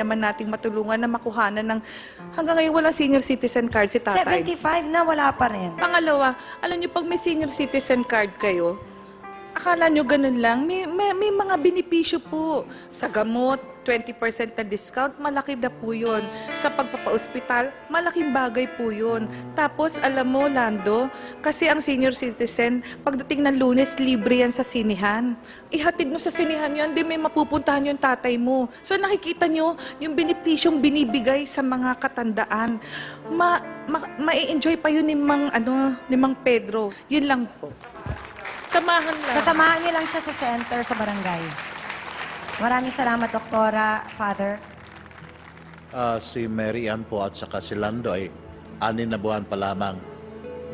naman nating matulungan na makuhanan ng hanggang ngayon walang senior citizen card si tatay. 75 na, wala pa rin. Pangalawa, alam niyo pag may senior citizen card kayo, akala niyo ganun lang, may, may, may mga benepisyo po. Sa gamot, 20% na discount, malaki na po yun. Sa pagpapaospital, malaking bagay po yun. Tapos, alam mo, Lando, kasi ang senior citizen, pagdating ng lunes, libre yan sa sinihan. Ihatid mo sa sinihan yan, di may mapupuntahan yung tatay mo. So, nakikita niyo yung benepisyong binibigay sa mga katandaan. Ma, ma, ma-enjoy pa yun ni Mang, ano, ni Mang Pedro. Yun lang po. Samahan lang. Kasamahan niyo lang siya sa center, sa barangay. Maraming salamat, Doktora, Father. Ah, si Mary Ann po at saka si Lando ay anin na buwan pa lamang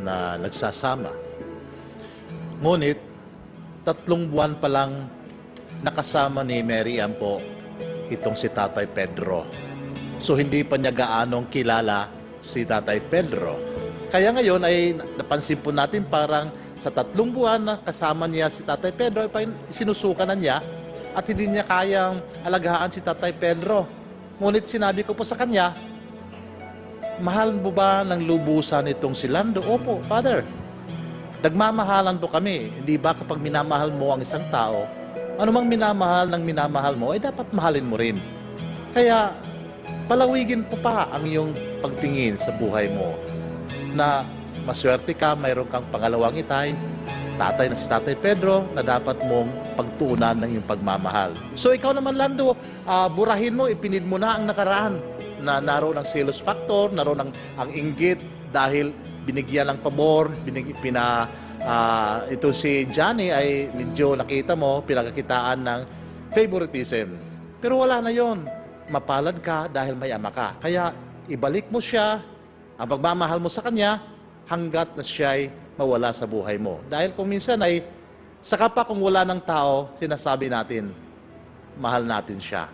na nagsasama. Ngunit, tatlong buwan pa lang nakasama ni Mary Ann po itong si Tatay Pedro. So hindi pa niya gaanong kilala si Tatay Pedro. Kaya ngayon ay napansin po natin parang sa tatlong buwan na kasama niya si Tatay Pedro, sinusuka na niya at hindi niya kayang alagaan si Tatay Pedro. Ngunit sinabi ko po sa kanya, mahal mo ba ng lubusan itong si Lando? Opo, Father. Nagmamahalan po kami. Hindi ba kapag minamahal mo ang isang tao, anumang minamahal ng minamahal mo, ay dapat mahalin mo rin. Kaya, palawigin po pa ang iyong pagtingin sa buhay mo na maswerte ka, mayroon kang pangalawang itay, tatay na si Tatay Pedro na dapat mong pagtuunan ng iyong pagmamahal. So ikaw naman, Lando, ah, burahin mo, ipinid mo na ang nakaraan na naroon ang sales factor, naroon ang, ang inggit dahil binigyan ng pabor, binig, pina, ah, ito si Johnny ay medyo nakita mo, pinagkakitaan ng favoritism. Pero wala na yon. Mapalad ka dahil may ama ka. Kaya ibalik mo siya, ang pagmamahal mo sa kanya, hanggat na siya'y mawala sa buhay mo. Dahil kung minsan ay, saka pa kung wala ng tao, sinasabi natin, mahal natin siya.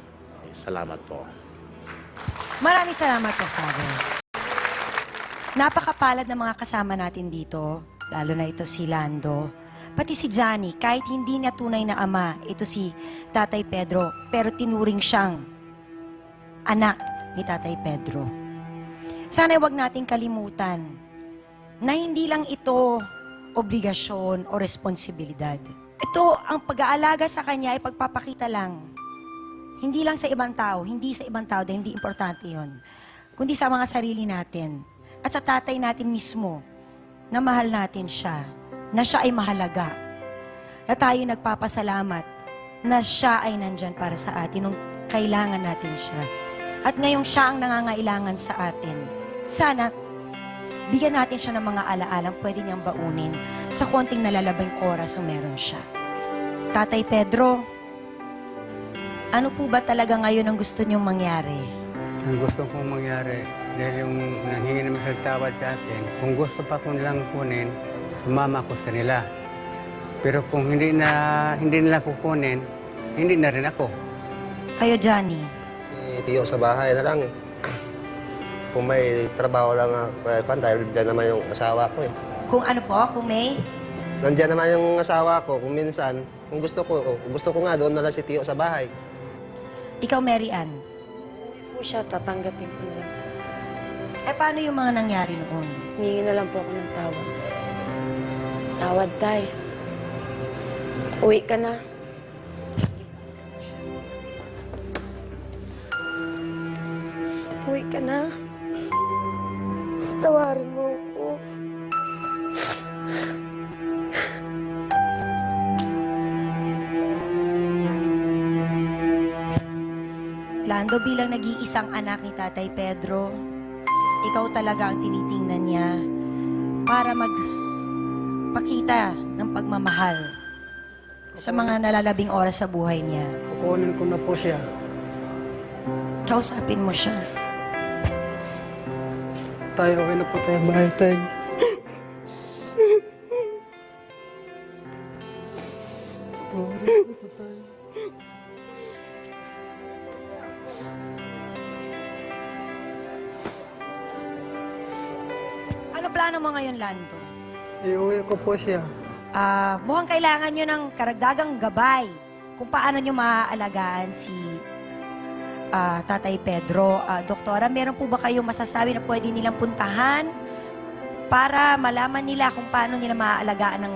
Eh, Salamat po. Maraming salamat po, Father. Napakapalad ng mga kasama natin dito, lalo na ito si Lando. Pati si Johnny, kahit hindi niya tunay na ama, ito si Tatay Pedro, pero tinuring siyang anak ni Tatay Pedro. Sana wag nating kalimutan na hindi lang ito obligasyon o responsibilidad. Ito, ang pag-aalaga sa kanya ay pagpapakita lang hindi lang sa ibang tao, hindi sa ibang tao, dahil hindi importante yon, kundi sa mga sarili natin at sa tatay natin mismo na mahal natin siya, na siya ay mahalaga, na tayo nagpapasalamat na siya ay nandyan para sa atin nung kailangan natin siya. At ngayong siya ang nangangailangan sa atin, sana bigyan natin siya ng mga alaalang pwede niyang baunin sa konting nalalabing oras ang meron siya. Tatay Pedro, ano po ba talaga ngayon ang gusto niyong mangyari? Ang gusto kong mangyari, dahil yung nanghingi naman sa tawad sa akin, kung gusto pa kong nilang kunin, sumama ako sa kanila. Pero kung hindi na hindi nila kukunin, hindi na rin ako. Kayo, Johnny, Si Tio sa bahay na lang eh. Kung may trabaho lang ako, eh, pan, dahil dyan naman yung asawa ko eh. kung ano po, kung may, Nandiyan naman yung asawa ko, kung minsan, kung gusto ko, kung gusto ko nga, doon na lang si Tio sa bahay. ikaw, Mary Ann, po siya, tatanggapin ko na lang. eh paano yung mga nangyari noon? Hihingi na lang po ako ng tawad. Tawad, tay. Uwi ka na. Uwi ka na. Tawarin mo ako. Lando bilang nag-iisang anak ni Tatay Pedro, ikaw talaga ang tinitingnan niya para magpakita ng pagmamahal sa mga nalalabing oras sa buhay niya. Kukunin ko na po siya. Kausapin mo siya. Tayo, okay na po tayo. Bahay tayo. Ano plano mo ngayon, Lando? Iuwi ko po siya. Ah, mukhang kailangan nyo ng karagdagang gabay kung paano nyo maaalagaan si ah, Tatay Pedro. Ah, Doktora, meron po ba kayong masasabi na pwede nilang puntahan para malaman nila kung paano nila maaalagaan ng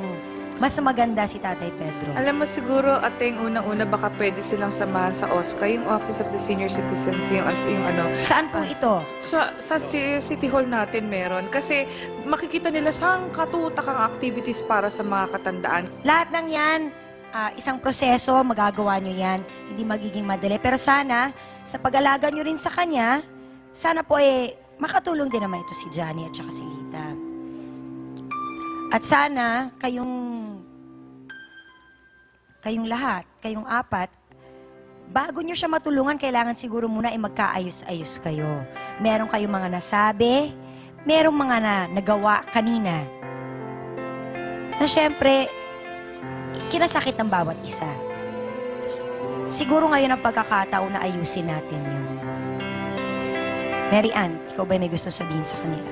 mas maganda si Tatay Pedro? Alam mo siguro, ating unang-una baka pwede silang samahan sa OSCA, yung Office of the Senior Citizens, yung, as, yung ano, Saan po ito? sa, sa ci- City Hall natin meron. Kasi makikita nila saan katutakang activities para sa mga katandaan. Lahat ng yan, ah, isang proseso, magagawa nyo yan. Hindi magiging madali. Pero sana, sa pag-alaga nyo rin sa kanya, sana po eh, makatulong din naman ito si Johnny at saka si Lita. At sana, kayong, kayong lahat, kayong apat, bago nyo siya matulungan, kailangan siguro muna ay magkaayos-ayos kayo. Meron kayong mga nasabi, merong mga na nagawa kanina. Na syempre, kinasakit ng bawat isa. Siguro ngayon ang pagkakataon na ayusin natin yun. Mary Ann, ikaw ba may gusto sabihin sa kanila?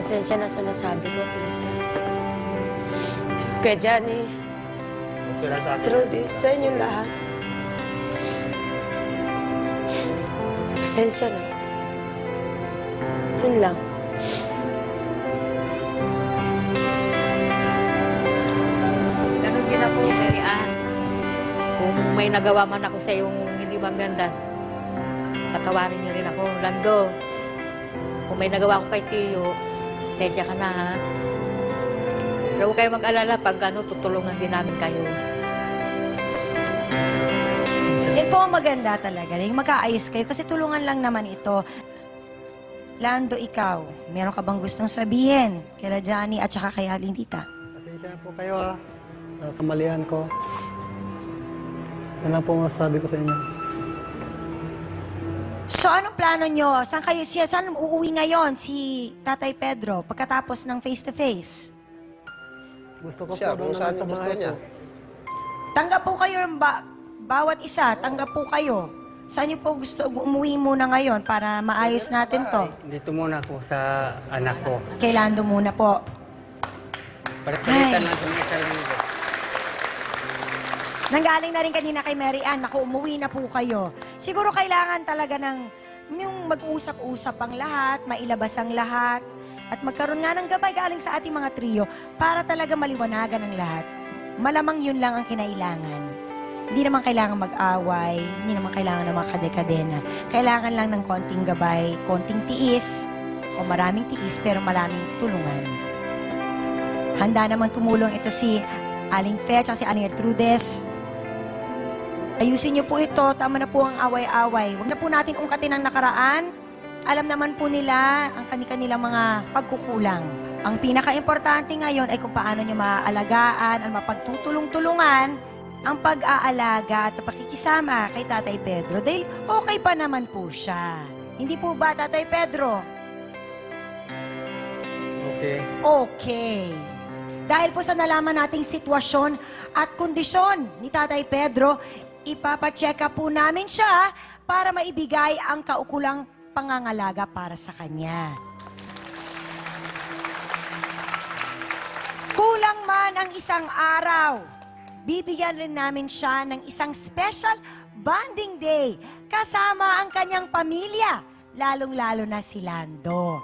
Pasensya na sa nasabi ko, Tita. Kuya Johnny. Trudy, sa inyong lahat. Pasensya na. Yun lang. May nagawa man ako sa yung hindi maganda, patawarin niyo rin ako. Lando, kung may nagawa ko kay Tiyo, sedya ka na ha. Pero huwag kayo mag-alala pag ano, tutulungan din namin kayo. Yan po ang maganda talaga. Yung magkaayos kayo kasi tulungan lang naman ito. Lando, ikaw, meron ka bang gustong sabihin kila Johnny at saka kay Alindita? Pasensya po kayo ha. Sa kamalian ko. Yan lang po ang masasabi ko sa inyo. So, anong plano nyo? Saan kayo siya? Saan uuwi ngayon si Tatay Pedro pagkatapos ng face-to-face? Gusto ko Siya, po doon kung naman saan sa gusto bahay niya. po. Tanggap po kayo ng ba- bawat isa, tanggap po kayo. Saan niyo po gusto umuwi muna ngayon para maayos natin to? Dito muna ako sa anak ko. Kay Lando muna po. Ay. lang sa mga kaibigan. Nanggaling na rin kanina kay Mary Ann, naku, umuwi na po kayo. Siguro kailangan talaga ng yung mag-usap-usap ang lahat, mailabas ang lahat, at magkaroon nga ng gabay galing sa ating mga trio para talaga maliwanagan ang lahat. Malamang yun lang ang kinailangan. Hindi naman kailangan mag-away, hindi naman kailangan ng mga kadekadena. Kailangan lang ng konting gabay, konting tiis, o maraming tiis pero maraming tulungan. Handa naman tumulong ito si Aling Fe at si Aling Ertrudes. Ayusin niyo po ito. Tama na po ang away-away. Huwag na po natin ungkatin ang nakaraan. Alam naman po nila ang kanilang mga pagkukulang. Ang pinaka-importante ngayon ay kung paano niyo maaalagaan at mapagtutulong-tulungan ang pag-aalaga at pakikisama kay Tatay Pedro. Dahil okay pa naman po siya. Hindi po ba, Tatay Pedro? Okay. Okay. Dahil po sa nalaman nating sitwasyon at kondisyon ni Tatay Pedro, ipapacheck up po namin siya para maibigay ang kaukulang pangangalaga para sa kanya. Kulang man ang isang araw, bibigyan rin namin siya ng isang special bonding day kasama ang kanyang pamilya, lalong-lalo na si Lando.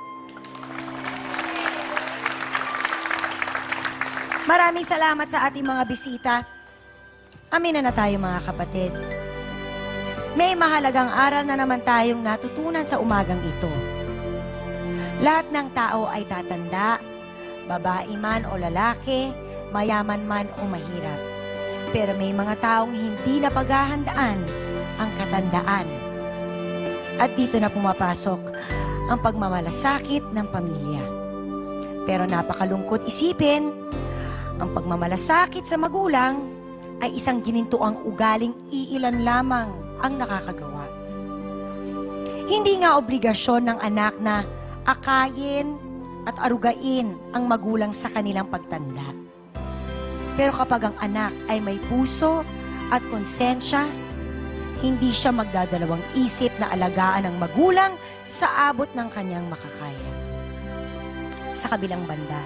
Maraming salamat sa ating mga bisita. Amin na tayo mga kapatid. May mahalagang aral na naman tayong natutunan sa umagang ito. Lahat ng tao ay tatanda, babae man o lalaki, mayaman man o mahirap. Pero may mga taong hindi na paghahandaan ang katandaan. At dito na pumapasok ang pagmamalasakit ng pamilya. Pero napakalungkot isipin ang pagmamalasakit sa magulang ay isang ginintuang ugaling iilan lamang ang nakakagawa. Hindi nga obligasyon ng anak na akayin at arugain ang magulang sa kanilang pagtanda. Pero kapag ang anak ay may puso at konsensya, hindi siya magdadalawang isip na alagaan ang magulang sa abot ng kanyang makakaya. Sa kabilang banda,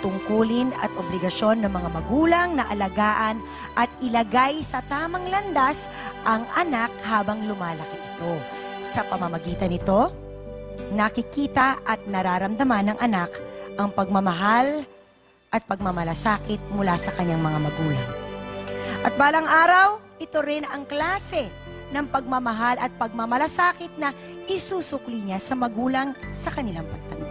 tungkulin at obligasyon ng mga magulang na alagaan at ilagay sa tamang landas ang anak habang lumalaki ito. Sa pamamagitan nito, nakikita at nararamdaman ng anak ang pagmamahal at pagmamalasakit mula sa kanyang mga magulang. At balang araw, ito rin ang klase ng pagmamahal at pagmamalasakit na isusukli niya sa magulang sa kanilang pagtanda.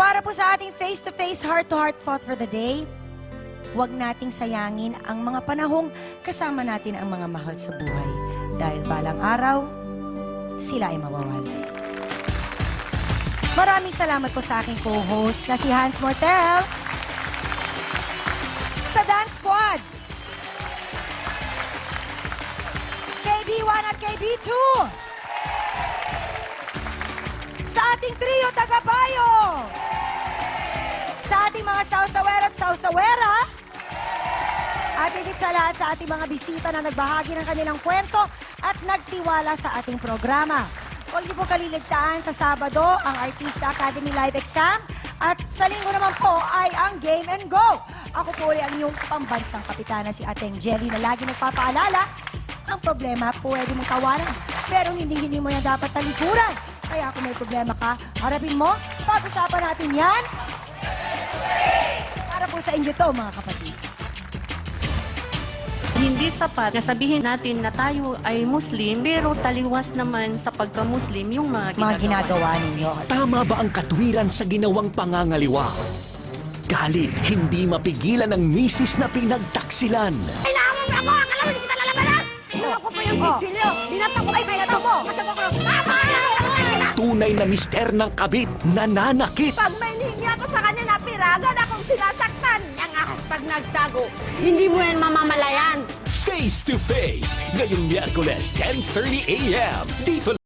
Para po sa ating face-to-face, heart-to-heart thought for the day, huwag nating sayangin ang mga panahong kasama natin ang mga mahal sa buhay. Dahil balang araw, sila ay mawawala. Maraming salamat po sa aking co-host na si Hans Mortel. Sa Dance Squad, KB1 at KB2. Sa ating trio tagapayo. Ating mga sausawera at sausawera. At higit sa lahat sa ating mga bisita na nagbahagi ng kanilang kwento at nagtiwala sa ating programa. Huwag niyo po kaliligtaan sa Sabado ang Artista Academy Live Exam at sa linggo naman po ay ang Game and Go. Ako po ay ang iyong pambansang kapitana si Ateng Jelly na lagi nagpapaalala ang problema pwede mong tawanan pero hindi hindi mo yan dapat talikuran. Kaya kung may problema ka, harapin mo, pag-usapan natin yan. Po sa inyo to mga kapatid. Hindi sapat na sabihin natin na tayo ay Muslim, pero taliwas naman sa pagka-Muslim yung mga ginagawa. Mga ginagawa ninyo. Tama ba ang katwiran sa ginawang pangangaliwa? Galit, hindi mapigilan ng misis na pinagtaksilan. Tunay na mister ng kabit, nananakit. Pag may linya ako sa kanya na piragan akong sinasaktan. Ahas pag nagtago, hindi mo yan mamamalayan. Face to face, ngayong Miyerkules 10.30 a.m. Dito